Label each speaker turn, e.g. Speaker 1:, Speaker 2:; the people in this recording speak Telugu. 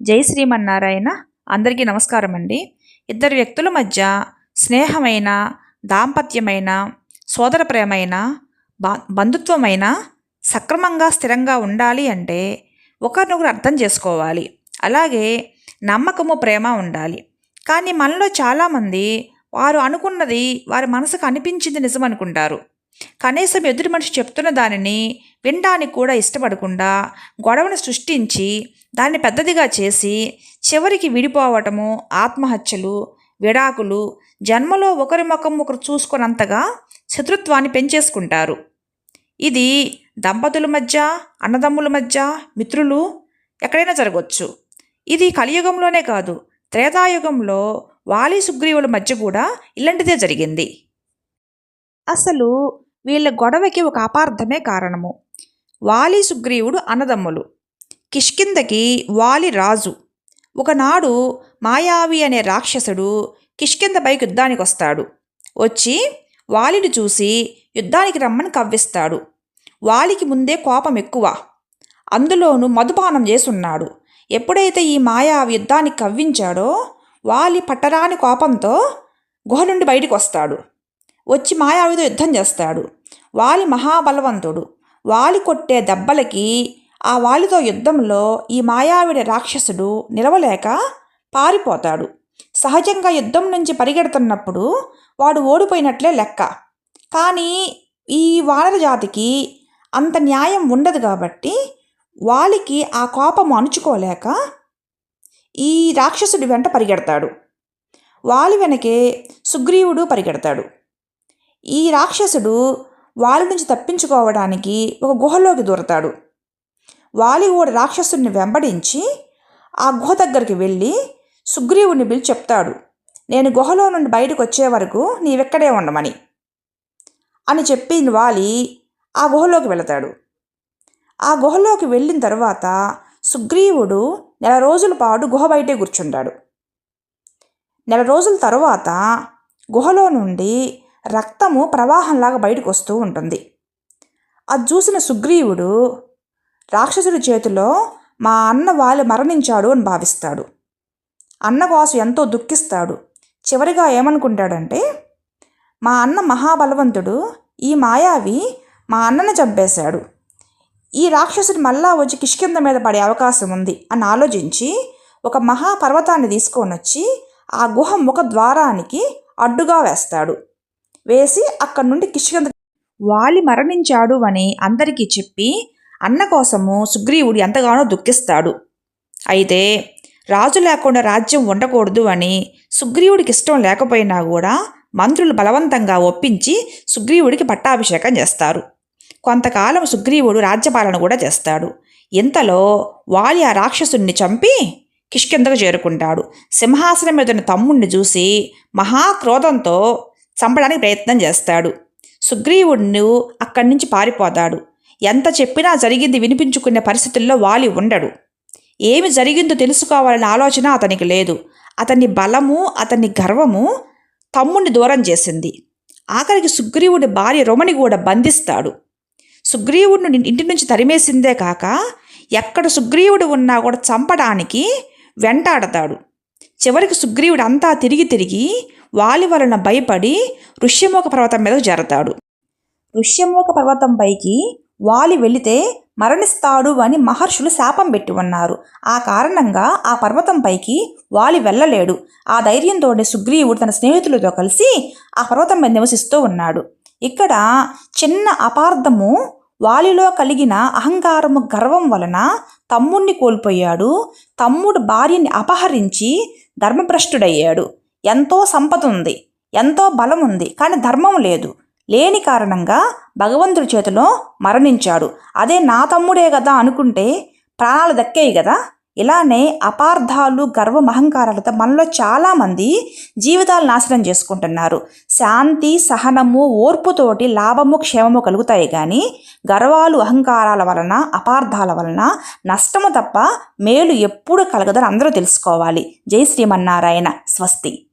Speaker 1: జై శ్రీమన్నారాయణ. అందరికీ నమస్కారం అండి ఇద్దరు వ్యక్తుల మధ్య స్నేహమైన దాంపత్యమైన సోదర ప్రేమైన బంధుత్వమైన సక్రమంగా స్థిరంగా ఉండాలి అంటే ఒకరినొకరు అర్థం చేసుకోవాలి. అలాగే నమ్మకము ప్రేమ ఉండాలి. కానీ మనలో చాలామంది వారు అనుకున్నది వారి మనసుకు అనిపించింది నిజం అనుకుంటారు కనీసం ఎదుటి మనిషి చెప్తున్న దానిని వినడానికి కూడా ఇష్టపడకుండా గొడవను సృష్టించి దాన్ని పెద్దదిగా చేసి చివరికి విడిపోవటము ఆత్మహత్యలు విడాకులు జన్మలో ఒకరి ముఖం ఒకరు చూసుకున్నంతగా శత్రుత్వాన్ని పెంచేసుకుంటారు. ఇది దంపతుల మధ్య అన్నదమ్ముల మధ్య మిత్రులు ఎక్కడైనా జరగవచ్చు ఇది కలియుగంలోనే కాదు త్రేతాయుగంలో వాలి సుగ్రీవుల మధ్య కూడా ఇలాంటిదే జరిగింది. అసలు వీళ్ళ గొడవకి ఒక అపార్థమే కారణము. వాలి సుగ్రీవుడు అన్నదమ్ములు. కిష్కిందకి వాలి రాజు. ఒకనాడు మాయావి అనే రాక్షసుడు కిష్కిందపై యుద్ధానికి వస్తాడు. వచ్చి వాలిని చూసి యుద్ధానికి రమ్మని కవ్విస్తాడు. వాలికి ముందే కోపం ఎక్కువ. అందులోనూ మధుపానం చేసున్నాడు. ఎప్పుడైతే ఈ మాయావి యుద్ధానికి కవ్వించాడో వాలి పట్టరాని కోపంతో గుహ నుండి బయటికి వస్తాడు. వచ్చి మాయావితో యుద్ధం చేస్తాడు. వాలి మహాబలవంతుడు. వాలి కొట్టే దెబ్బలకి ఆ వాలితో యుద్ధంలో ఈ మాయావిడి రాక్షసుడు నిలవలేక పారిపోతాడు. సహజంగా యుద్ధం నుంచి పరిగెడుతున్నప్పుడు వాడు ఓడిపోయినట్లే లెక్క. కానీ ఈ వానర జాతికి అంత న్యాయం ఉండదు కాబట్టి వాలికి ఆ కోపం అణుచుకోలేక ఈ రాక్షసుడి వెంట పరిగెడతాడు. వాలి వెనకే సుగ్రీవుడు పరిగెడతాడు. ఈ రాక్షసుడు వాలి నుంచి తప్పించుకోవడానికి ఒక గుహలోకి దూరతాడు. వాలి కూడా రాక్షసుడిని వెంబడించి ఆ గుహ దగ్గరికి వెళ్ళి సుగ్రీవుని పిలిచి చెప్తాడు నేను గుహలో నుండి బయటకు వచ్చే వరకు నీవెక్కడే ఉండమని అని చెప్పి వాలి ఆ గుహలోకి వెళతాడు. ఆ గుహలోకి వెళ్ళిన తర్వాత సుగ్రీవుడు నెల రోజుల పాటు గుహ బయటే కూర్చుంటాడు. నెల రోజుల తర్వాత గుహలో నుండి రక్తము ప్రవాహంలాగా బయటకు వస్తూ ఉంటుంది. అది చూసిన సుగ్రీవుడు రాక్షసుడి చేతిలో మా అన్న వాళ్ళు మరణించాడు అని భావిస్తాడు. అన్నవాసు ఎంతో దుఃఖిస్తాడు. చివరిగా ఏమనుకుంటాడంటే మా అన్న మహాబలవంతుడు ఈ మాయావి మా అన్నను చంపేశాడు. ఈ రాక్షసుడు మళ్ళా వచ్చి కిష్కింద మీద పడే అవకాశం ఉంది అని ఆలోచించి ఒక మహాపర్వతాన్ని తీసుకొని వచ్చి ఆ గుహ ముఖ ద్వారానికి అడ్డుగా వేస్తాడు. వేసి అక్కడి నుండి కిష్కింద వాలి మరణించాడు అని అందరికీ చెప్పి అన్న కోసము సుగ్రీవుడు ఎంతగానో దుఃఖిస్తాడు. అయితే రాజు లేకుండా రాజ్యం ఉండకూడదు అని సుగ్రీవుడికి ఇష్టం లేకపోయినా కూడా మంత్రులు బలవంతంగా ఒప్పించి సుగ్రీవుడికి పట్టాభిషేకం చేస్తారు. కొంతకాలం సుగ్రీవుడు రాజ్యపాలన కూడా చేస్తాడు. ఇంతలో వాలి ఆ రాక్షసుణ్ణి చంపి కిష్కిందకు చేరుకుంటాడు. సింహాసనం మీద తమ్ముణ్ణి చూసి మహాక్రోధంతో చంపడానికి ప్రయత్నం చేస్తాడు. సుగ్రీవుడు అక్కడి నుంచి పారిపోతాడు. ఎంత చెప్పినా జరిగింది వినిపించుకునే పరిస్థితుల్లో వాలి ఉండడు. ఏమి జరిగిందో తెలుసుకోవాలనే ఆలోచన అతనికి లేదు. అతని బలము అతని గర్వము తమ్ముణ్ణి దూరం చేసింది. ఆఖరికి సుగ్రీవుడి భార్య రొమని కూడా బంధిస్తాడు. సుగ్రీవుడిని ఇంటి నుంచి తరిమేసిందే కాక ఎక్కడ సుగ్రీవుడు ఉన్నా కూడా చంపడానికి వెంటాడతాడు. చివరికి సుగ్రీవుడు అంతా తిరిగి తిరిగి వాలి వలన భయపడి ఋష్యమోక పర్వతం మీద జరతాడు. ఋష్యముఖ పర్వతం పైకి వాలి వెళితే మరణిస్తాడు అని మహర్షులు శాపం పెట్టి ఉన్నారు ఆ కారణంగా ఆ పర్వతం పైకి వాలి వెళ్ళలేడు. ఆ ధైర్యంతోనే సుగ్రీవుడు తన స్నేహితులతో కలిసి ఆ పర్వతం మీద నివసిస్తూ ఉన్నాడు. ఇక్కడ చిన్న అపార్థము వాలిలో కలిగిన అహంకారము గర్వం వలన తమ్ముణ్ణి కోల్పోయాడు. తమ్ముడు భార్యని అపహరించి ధర్మభ్రష్టుడయ్యాడు. ఎంతో సంపద ఉంది ఎంతో బలం ఉంది కానీ ధర్మం లేదు. లేని కారణంగా భగవంతుడి చేతిలో మరణించాడు. అదే నా తమ్ముడే కదా అనుకుంటే ప్రాణాలు దక్కేయి కదా ఇలానే అపార్థాలు గర్వం అహంకారాలతో మనలో చాలామంది జీవితాలు నాశనం చేసుకుంటున్నారు. శాంతి సహనము ఓర్పుతోటి లాభము క్షేమము కలుగుతాయి కానీ గర్వాలు అహంకారాల వలన అపార్థాల వలన నష్టము తప్ప మేలు ఎప్పుడు కలగదని అందరూ తెలుసుకోవాలి. జై శ్రీమన్నారాయణ. స్వస్తి.